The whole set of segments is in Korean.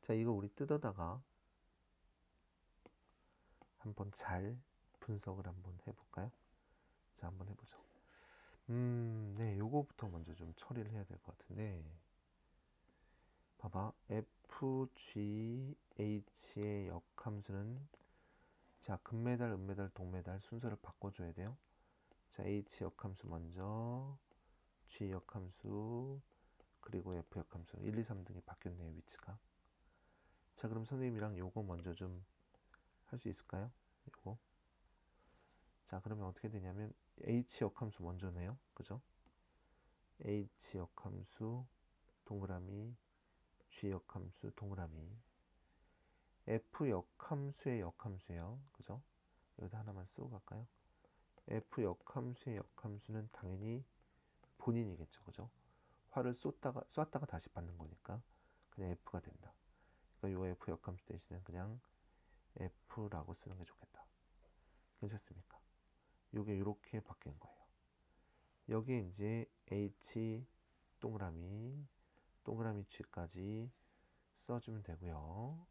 자, 이거 우리 뜯어다가 한번 잘 분석을 한번 해볼까요? 자, 한번 해보죠. 음, 네, 요거부터 먼저 좀 처리를 해야 될 것 같은데. 봐봐. FGH의 역함수는 자, 금메달, 은메달, 동메달 순서를 바꿔줘야 돼요. 자, H 역함수 먼저, G 역함수, 그리고 F 역함수 1, 2, 3등이 바뀌었네요, 위치가. 자, 그럼 선생님이랑 요거 먼저 좀 할 수 있을까요? 요거. 자, 그러면 어떻게 되냐면 H 역함수 먼저네요. 그죠? H 역함수 동그라미 G 역함수 동그라미 F 역함수의 역함수예요. 그죠? 여기다 하나만 쓰고 갈까요? F 역함수의 역함수는 당연히 본인이겠죠. 그죠? 화를 쏟다가 쐈다가 다시 받는 거니까 그냥 F가 된다. 그러니까 요 F 역함수 대신에 그냥 F라고 쓰는 게 좋겠다. 괜찮습니까? 요게 이렇게 바뀐 거예요. 여기에 이제 H 동그라미 동그라미 G까지 써주면 되고요.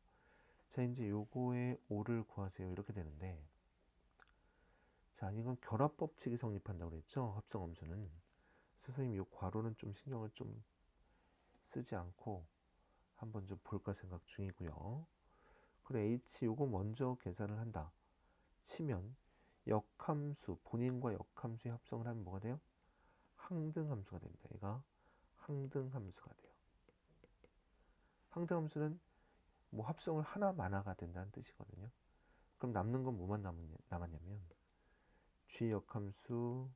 자 이제 요거의 O를 구하세요. 이렇게 되는데 자 이건 결합 법칙이 성립한다고 그랬죠. 합성 함수는 선생님 요 괄호는 좀 신경을 좀 쓰지 않고 한번 좀 볼까 생각 중이고요. 그래 H 요거 먼저 계산을 한다. 치면 역함수 본인과 역함수의 합성을 하면 뭐가 돼요? 항등함수가 됩니다. 얘가 항등함수가 돼요. 항등함수는 뭐 합성을 하나 만화가 된다는 뜻이거든요. 그럼 남는 건 뭐만 남았냐, 남았냐면 G 역함수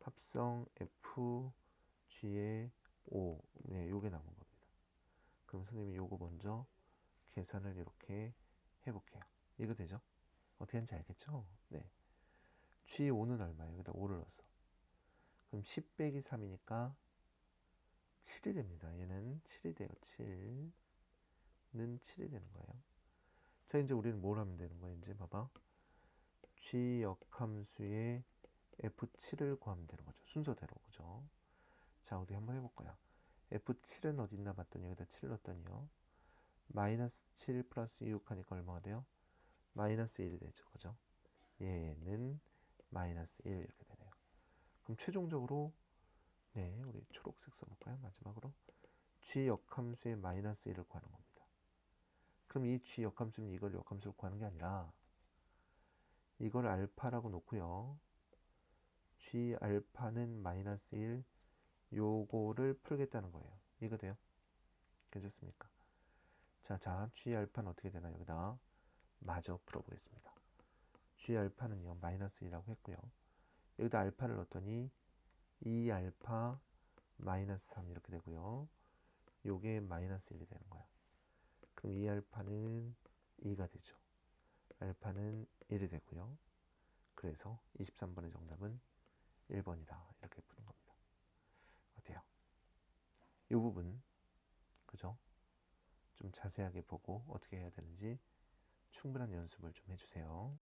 합성 F G의 O 네, 요게 남은 겁니다. 그럼 선생님이 요거 먼저 계산을 이렇게 해볼게요. 이거 되죠? 어떻게 하는지 알겠죠? 네. G5는 얼마예요? 여기다 5를 넣었어. 그럼 10 빼기 3이니까 7이 됩니다. 얘는 7이 돼요. 7는 7이 되는 거예요. 자, 이제 우리는 뭘 하면 되는 거예요? 이제 봐봐. G 역함수의 F7을 구하면 되는 거죠. 순서대로. 그죠? 자, 우리 한번 해볼 거야. F7은 어디 있나 봤더니 여기다 7 넣었더니요. 마이너스 7 플러스 6 하니까 얼마가 돼요? 마이너스 1이 되죠. 그죠? 얘는 마이너스 1 이렇게 되네요. 그럼 최종적으로 네, 우리 초록색 써볼까요? 마지막으로 g 역함수의 마이너스 1을 구하는 겁니다. 그럼 이 g 역함수는 이걸 역함수를 구하는 게 아니라 이걸 알파라고 놓고요. g 알파는 마이너스 1 요거를 풀겠다는 거예요. 이거 돼요? 괜찮습니까? 자, 자, g 알파는 어떻게 되나 여기다 마저 풀어보겠습니다. g 알파는요 마이너스 1이라고 했고요. 여기다 알파를 넣었더니 2 알파 마이너스 3 이렇게 되고요. 요게 마이너스 1이 되는 거야. 그럼 2 알파는 2가 되죠. 알파는 1이 되고요. 그래서 23번의 정답은 1번이다. 이렇게 푸는? 이 부분 그죠? 좀 자세하게 보고 어떻게 해야 되는지 충분한 연습을 좀 해주세요.